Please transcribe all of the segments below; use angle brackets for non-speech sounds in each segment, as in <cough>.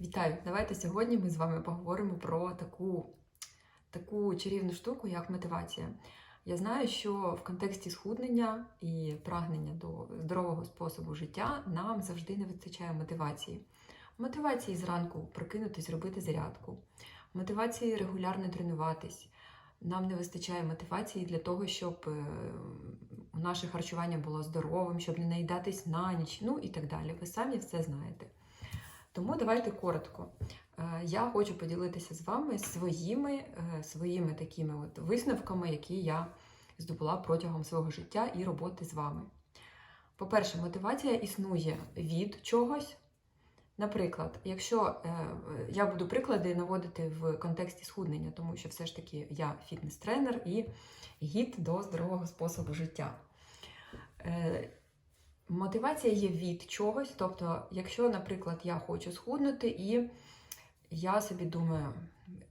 Вітаю! Давайте сьогодні ми з вами поговоримо про таку, таку чарівну штуку, як мотивація. Я знаю, що в контексті схуднення і прагнення до здорового способу життя нам завжди не вистачає мотивації. Мотивації зранку прокинутись, робити зарядку, мотивації регулярно тренуватись. Нам не вистачає мотивації для того, щоб е, наше харчування було здоровим, щоб не наїдатись на ніч, ну і так далі. Ви самі все знаєте. Тому давайте коротко. Е, Я хочу поділитися з вами своїми, е, своїми такими от висновками, які я здобула протягом свого життя і роботи з вами. По-перше, мотивація існує від чогось. Наприклад, якщо е, я буду приклади наводити в контексті схуднення, тому що все ж таки я фітнес-тренер і гід до здорового способу життя. Мотивація є від чогось. Тобто, якщо, наприклад, я хочу схуднути, і я собі думаю,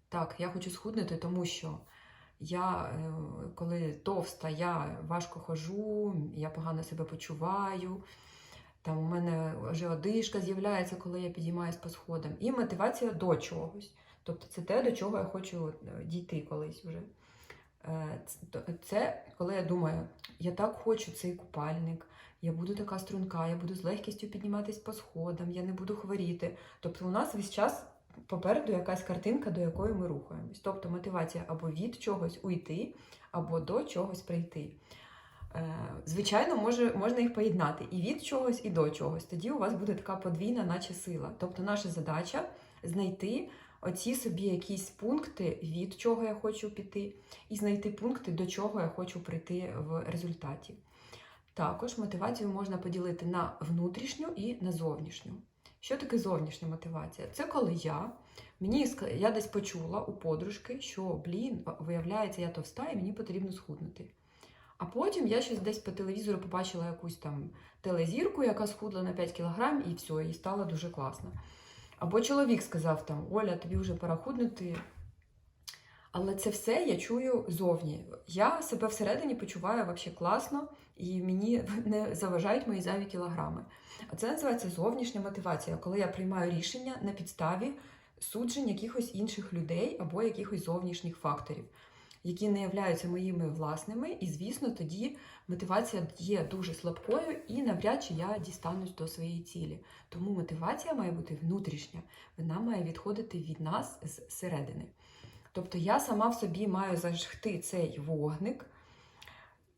так, я хочу схуднути, тому що я, е, коли товста, я важко хожу, я погано себе почуваю. Там у мене вже одишка з'являється, коли я підіймаюсь по сходам. І мотивація до чогось. Тобто це те, до чого я хочу е, дійти колись вже. Е, Це коли я думаю, я так хочу цей купальник, я буду така струнка, я буду з легкістю підніматись по сходам, я не буду хворіти. Тобто у нас весь час попереду якась картинка, до якої ми рухаємось. Тобто мотивація або від чогось уйти, або до чогось прийти. Е, Звичайно, може, можна їх поєднати і від чогось, і до чогось. Тоді у вас буде така подвійна, наче сила. Тобто, наша задача знайти оці собі якісь пункти, від чого я хочу піти, і знайти пункти, до чого я хочу прийти в результаті. Також мотивацію можна поділити на внутрішню і на зовнішню. Що таке зовнішня мотивація? Це коли я мені я десь почула у подружки, що блін, виявляється, я товста і мені потрібно схуднути. А потім я щось десь по телевізору побачила якусь там телезірку, яка схудла на 5 кг, і все, і стало дуже класно. Або чоловік сказав там: Оля, тобі вже пора худнути. Але це все я чую зовні. Я себе всередині почуваю взагалі класно, і мені <laughs> не заважають мої зайві кілограми. А це називається зовнішня мотивація, коли я приймаю рішення на підставі суджень якихось інших людей або якихось зовнішніх факторів, які не являються моїми власними, і, звісно, тоді мотивація є дуже слабкою і навряд чи я дістанусь до своєї цілі. Тому мотивація має бути внутрішня, вона має відходити від нас зсередини. Тобто я сама в собі маю зажгти цей вогник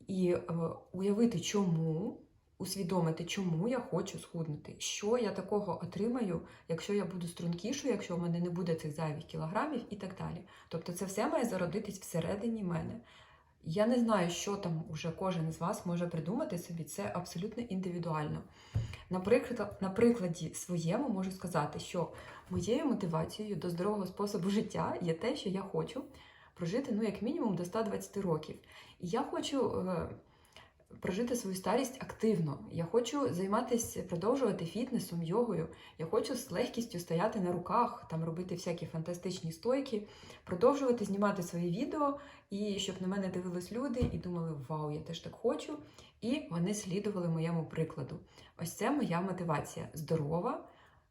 і е, уявити, чому, усвідомити, чому я хочу схуднути, що я такого отримаю, якщо я буду стрункішою, якщо в мене не буде цих зайвих кілограмів і так далі. Тобто це все має зародитись всередині мене. Я не знаю, що там уже кожен з вас може придумати собі, це абсолютно індивідуально. Наприклад, на прикладі своєму можу сказати, що моєю мотивацією до здорового способу життя є те, що я хочу прожити ну, як мінімум до 120 років. І я хочу е, прожити свою старість активно. Я хочу займатися, продовжувати фітнесом, йогою. Я хочу з легкістю стояти на руках, там робити всякі фантастичні стойки, продовжувати знімати свої відео, і щоб на мене дивились люди і думали, вау, я теж так хочу. І вони слідували моєму прикладу. Ось це моя мотивація здорова,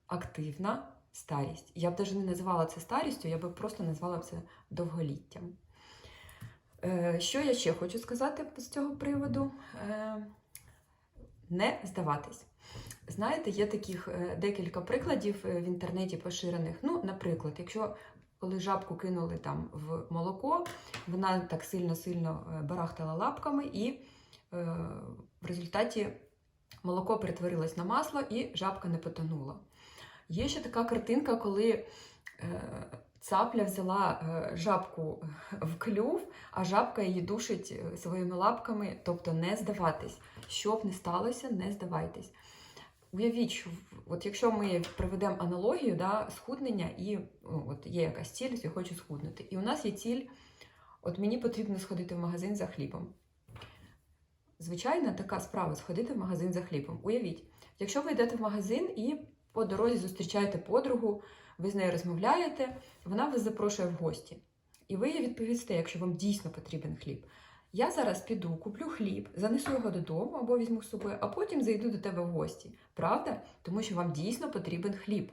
активна старість. Я б навіть не називала це старістю, я б просто назвала це довголіттям. Е, Що я ще хочу сказати з цього приводу? Е, Не здаватись. Знаєте, є таких е, декілька прикладів в інтернеті поширених. Ну, наприклад, якщо коли жабку кинули там в молоко, вона так сильно-сильно барахтала лапками, і в результаті молоко перетворилось на масло, і жабка не потонула. Є ще така картинка, коли цапля взяла е, жабку в клюв, а жабка її душить е, своїми лапками, тобто не здаватись. Що б не сталося, не здавайтесь. Уявіть, от якщо ми проведемо аналогію, да, схуднення, і от є якась ціль, я хочу схуднути. І у нас є ціль, от мені потрібно сходити в магазин за хлібом. Звичайна така справа сходити в магазин за хлібом. Уявіть, якщо ви йдете в магазин і по дорозі зустрічаєте подругу, ви з нею розмовляєте, вона вас запрошує в гості. І ви їй відповісте, якщо вам дійсно потрібен хліб. Я зараз піду, куплю хліб, занесу його додому або візьму з собою, а потім зайду до тебе в гості. Правда? Тому що вам дійсно потрібен хліб.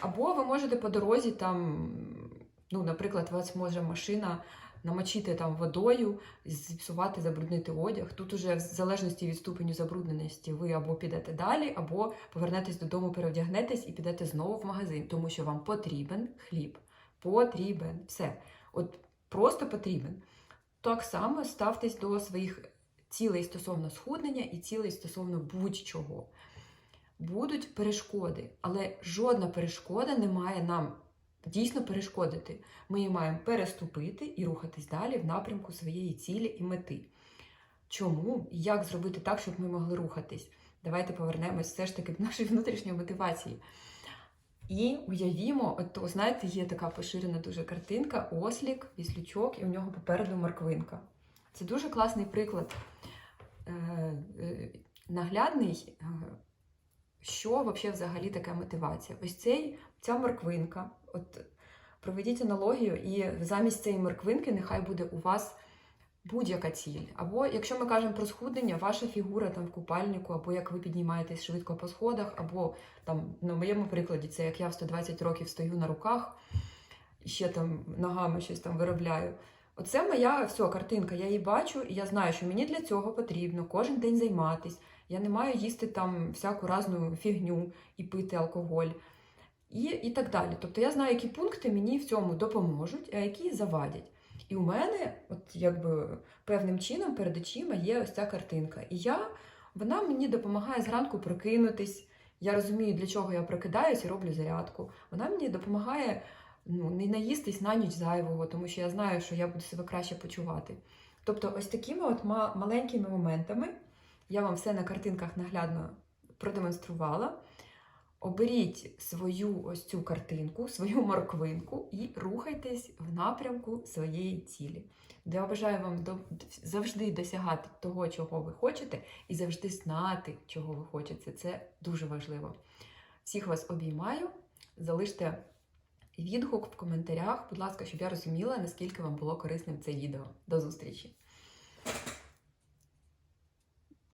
Або ви можете по дорозі там, ну, наприклад, у вас може машина намочити там водою, зіпсувати, забруднити одяг. Тут уже в залежності від ступеню забрудненості ви або підете далі, або повернетесь додому, перевдягнетесь і підете знову в магазин, тому що вам потрібен хліб. Потрібен. Все. От просто потрібен. Так само ставтесь до своїх цілей стосовно схуднення і цілей стосовно будь-чого. Будуть перешкоди, але жодна перешкода не має нам дійсно перешкодити. Ми її маємо переступити і рухатись далі в напрямку своєї цілі і мети. Чому і як зробити так, щоб ми могли рухатись? Давайте повернемось все ж таки до нашої внутрішньої мотивації. І уявімо, от, то, знаєте, є така поширена дуже картинка, ослік, віслючок, і у нього попереду морквинка. Це дуже класний приклад, е, е, наглядний, е, що взагалі таке мотивація. Ось цей, ця морквинка. От проведіть аналогію, і замість цієї морквинки нехай буде у вас будь-яка ціль. Або якщо ми кажемо про схуднення, ваша фігура там в купальнику, або як ви піднімаєтесь швидко по сходах, або там на моєму прикладі, це як я в 120 років стою на руках і ще там ногами щось там виробляю. Оце моя все, картинка. Я її бачу, і я знаю, що мені для цього потрібно кожен день займатись. Я не маю їсти там всяку разну фігню і пити алкоголь. І, і так далі. Тобто я знаю, які пункти мені в цьому допоможуть, а які завадять. І у мене, от якби певним чином перед очима є ось ця картинка. І я, вона мені допомагає зранку прокинутись. Я розумію, для чого я прокидаюсь і роблю зарядку. Вона мені допомагає ну, не наїстись на ніч зайвого, тому що я знаю, що я буду себе краще почувати. Тобто, ось такими от маленькими моментами я вам все на картинках наглядно продемонструвала. Оберіть свою ось цю картинку, свою морквинку і рухайтесь в напрямку своєї цілі. Я бажаю вам завжди досягати того, чого ви хочете, і завжди знати, чого ви хочете. Це дуже важливо. Всіх вас обіймаю. Залиште відгук в коментарях, будь ласка, щоб я розуміла, наскільки вам було корисним це відео. До зустрічі!